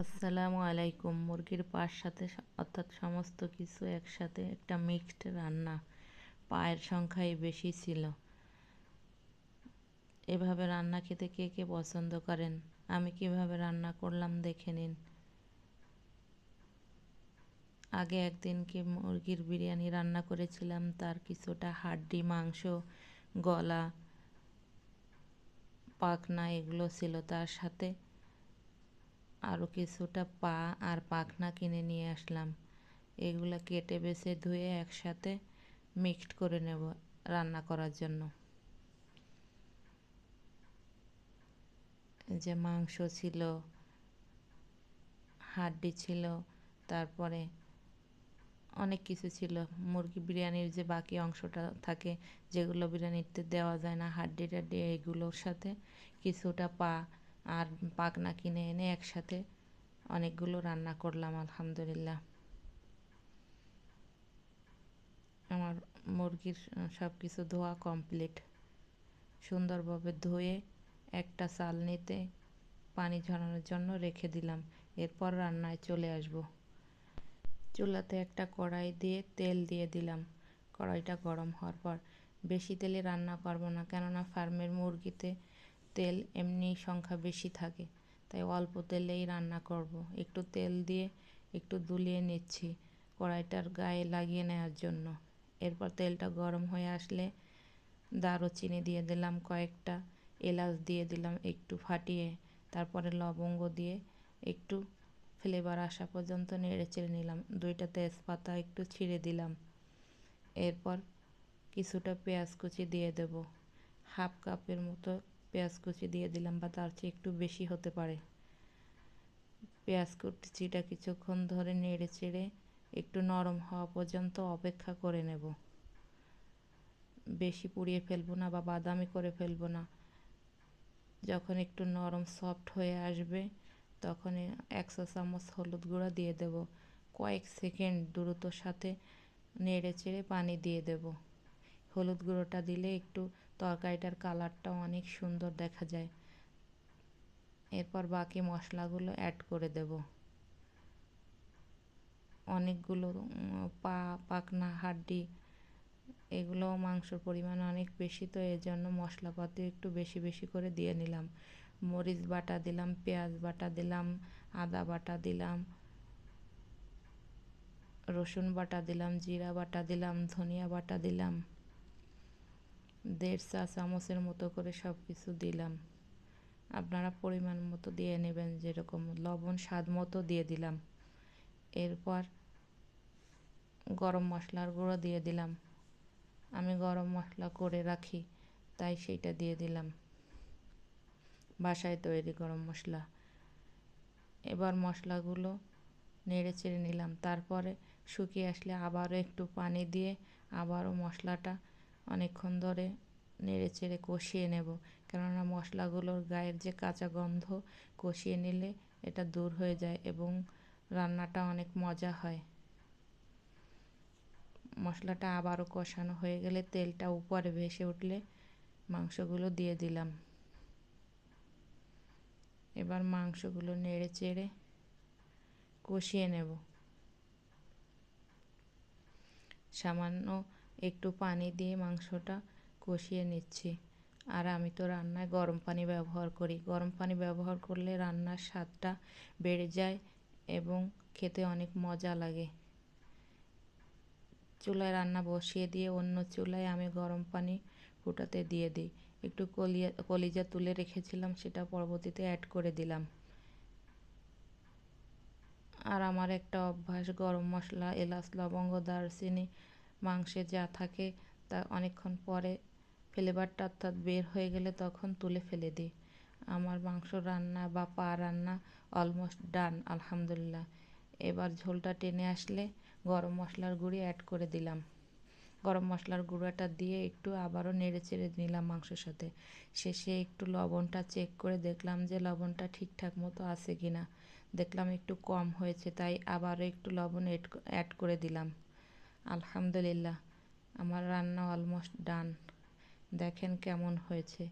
আসসালামু আলাইকুম। মুরগির পার সাথে অর্থাৎ সমস্ত কিছু একসাথে একটা মিক্সড রান্না। পায়ের সংখ্যাই বেশি ছিল। এভাবে রান্না খেতে কে কে পছন্দ করেন? আমি কীভাবে রান্না করলাম দেখে নিন। আগে একদিন কি মুরগির বিরিয়ানি রান্না করেছিলাম, তার কিছুটা হাড্ডি, মাংস, গলা, পাখনা এগুলো ছিল তার সাথে। আরও কিছুটা পা আর পাখনা কিনে নিয়ে আসলাম। এগুলো কেটে বেছে ধুয়ে একসাথে মিক্সড করে নেব রান্না করার জন্য। যে মাংস ছিল, হাড্ডি ছিল, তারপরে অনেক কিছু ছিল। মুরগি বিরিয়ানির যে বাকি অংশটা থাকে, যেগুলো বিরিয়ানিতে দেওয়া যায় না হাড্ডি টাড্ডি এগুলোর সাথে কিছুটা পা আর পাকনা কিনে এনে একসাথে অনেকগুলো রান্না করলাম, আলহামদুলিল্লাহ। আমার মুরগির সব কিছু ধোয়া কমপ্লিট সুন্দরভাবে ধুয়ে একটা চালনিতে পানি ঝরানোর জন্য রেখে দিলাম। এরপর রান্নায় চলে আসব। চুলাতে একটা কড়াই দিয়ে তেল দিয়ে দিলাম। কড়াইটা গরম হওয়ার পর বেশি তেলে রান্না করব না, কেননা ফার্মের মুরগিতে তেল এমনি সংখ্যা বেশি থাকে, তাই অল্প তেলেই রান্না করব। একটু তেল দিয়ে একটু দুলিয়ে নিচ্ছি কড়াইটার গায়ে লাগিয়ে নেওয়ার জন্য। এরপর তেলটা গরম হয়ে আসলে দারুচিনি দিয়ে দিলাম কয়েকটা, এলাচ দিয়ে দিলাম একটু ফাটিয়ে, তারপরে লবঙ্গ দিয়ে একটু ফ্লেভার আসা পর্যন্ত নেড়ে চেড়ে নিলাম। দুইটা তেজপাতা একটু ছিঁড়ে দিলাম। এরপর কিছুটা পেঁয়াজ কুচি দিয়ে দেব। হাফ কাপের মতো পেঁয়াজ কুচি দিয়ে দিলাম বা তার চেয়ে একটু বেশি হতে পারে। পেঁয়াজ কুচিটা কিছুক্ষণ ধরে নেড়ে চেড়ে একটু নরম হওয়া পর্যন্ত অপেক্ষা করে নেব। বেশি পুড়িয়ে ফেলব না বা বাদামি করে ফেলব না। যখন একটু নরম সফট হয়ে আসবে তখন একশো চামচ হলুদ গুঁড়া দিয়ে দেব। কয়েক সেকেন্ড দ্রুতর সাথে নেড়ে চেড়ে পানি দিয়ে দেব। হলুদ গুঁড়োটা দিলে একটু তরকারিটার কালারটাও অনেক সুন্দর দেখা যায়। এরপর বাকি মশলাগুলো অ্যাড করে দেব। অনেকগুলো পা, পাকনা, হাড্ডি এগুলো মাংসর পরিমাণ অনেক বেশি, তো এর জন্য মশলাপাতি একটু বেশি বেশি করে দিয়ে নিলাম। মরিচ বাটা দিলাম, পেঁয়াজ বাটা দিলাম, আদা বাটা দিলাম, রসুন বাটা দিলাম, জিরা বাটা দিলাম, ধনিয়া বাটা দিলাম। দেড় চা চামচের মতো করে সব কিছু দিলাম। আপনারা পরিমাণ মতো দিয়ে নেবেন, যেরকম লবণ স্বাদ মতো দিয়ে দিলাম। এরপর গরম মশলার গুঁড়ো দিয়ে দিলাম। আমি গরম মশলা করে রাখি, তাই সেইটা দিয়ে দিলাম। বাসায় তৈরি গরম মশলা। এবার মশলাগুলো নেড়ে চেড়ে নিলাম। তারপরে শুকিয়ে আসলে আবারও একটু পানি দিয়ে আবারও মশলাটা অনেকক্ষণ ধরে নেড়ে চেড়ে কষিয়ে নেব। কেননা মশলাগুলোর গায়ের যে কাঁচা গন্ধ কষিয়ে নিলে এটা দূর হয়ে যায় এবং রান্নাটা অনেক মজা হয়। মশলাটা আবারও কষানো হয়ে গেলে তেলটা উপরে ভেসে উঠলে মাংসগুলো দিয়ে দিলাম। এবার মাংসগুলো নেড়ে চেড়ে কষিয়ে নেব। সামান্য একটু পানি দিয়ে মাংসটা কষিয়ে নিচ্ছি। আর আমি তো রান্নায় গরম পানি ব্যবহার করি। গরম পানি ব্যবহার করলে রান্নার স্বাদটা বেড়ে যায় এবং খেতে অনেক মজা লাগে। চুলায় রান্না বসিয়ে দিয়ে অন্য চুলায় আমি গরম পানি ফুটাতে দিয়ে দিই। একটু কলিয়া, কলিজা তুলে রেখেছিলাম, সেটা পরবর্তীতে অ্যাড করে দিলাম। আর আমার একটা অভ্যাস, গরম মশলা, এলাচ, লবঙ্গ, দারচিনি মাংসে যা থাকে তা অনেকক্ষণ পরে ফ্লেভারটা অর্থাৎ বের হয়ে গেলে তখন তুলে ফেলে দিই। আমার মাংস রান্না বা পা রান্না অলমোস্ট ডান আলহামদুলিল্লাহ। এবার ঝোলটা টেনে আসলে গরম মশলার গুঁড়ি অ্যাড করে দিলাম। গরম মশলার গুঁড়োটা দিয়ে একটু আবারও নেড়ে চেড়ে নিলাম মাংসের সাথে। শেষে একটু লবণটা চেক করে দেখলাম যে লবণটা ঠিকঠাক মতো আছে কি না দেখলাম একটু কম হয়েছে, তাই আবারও একটু লবণ অ্যাড করে দিলাম। আলহামদুলিল্লাহ, আমার রান্না অলমোস্ট ডান দেখেন কেমন হয়েছে।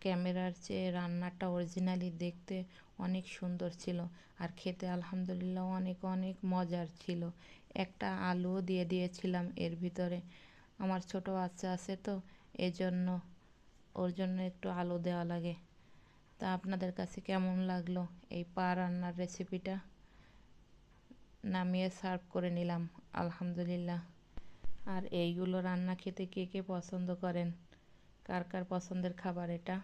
ক্যামেরার চেয়ে রান্নাটা অরিজিনালি দেখতে অনেক সুন্দর ছিল, আর খেতে আলহামদুলিল্লাহ অনেক অনেক মজার ছিল। একটা আলুও দিয়ে দিয়েছিলাম এর ভিতরে। আমার ছোট বাচ্চা আছে তো, এজন্য ওর জন্য একটু আলু দেওয়া লাগে। তা আপনাদের কাছে কেমন লাগল এই পা রান্নার রেসিপিটা নামিয়ে সার্ভ করে নিলাম। আলহামদুলিল্লাহ। আর এইগুলো রান্না খেতে কে কে পছন্দ করেন? কার কার পছন্দের খাবার এটা?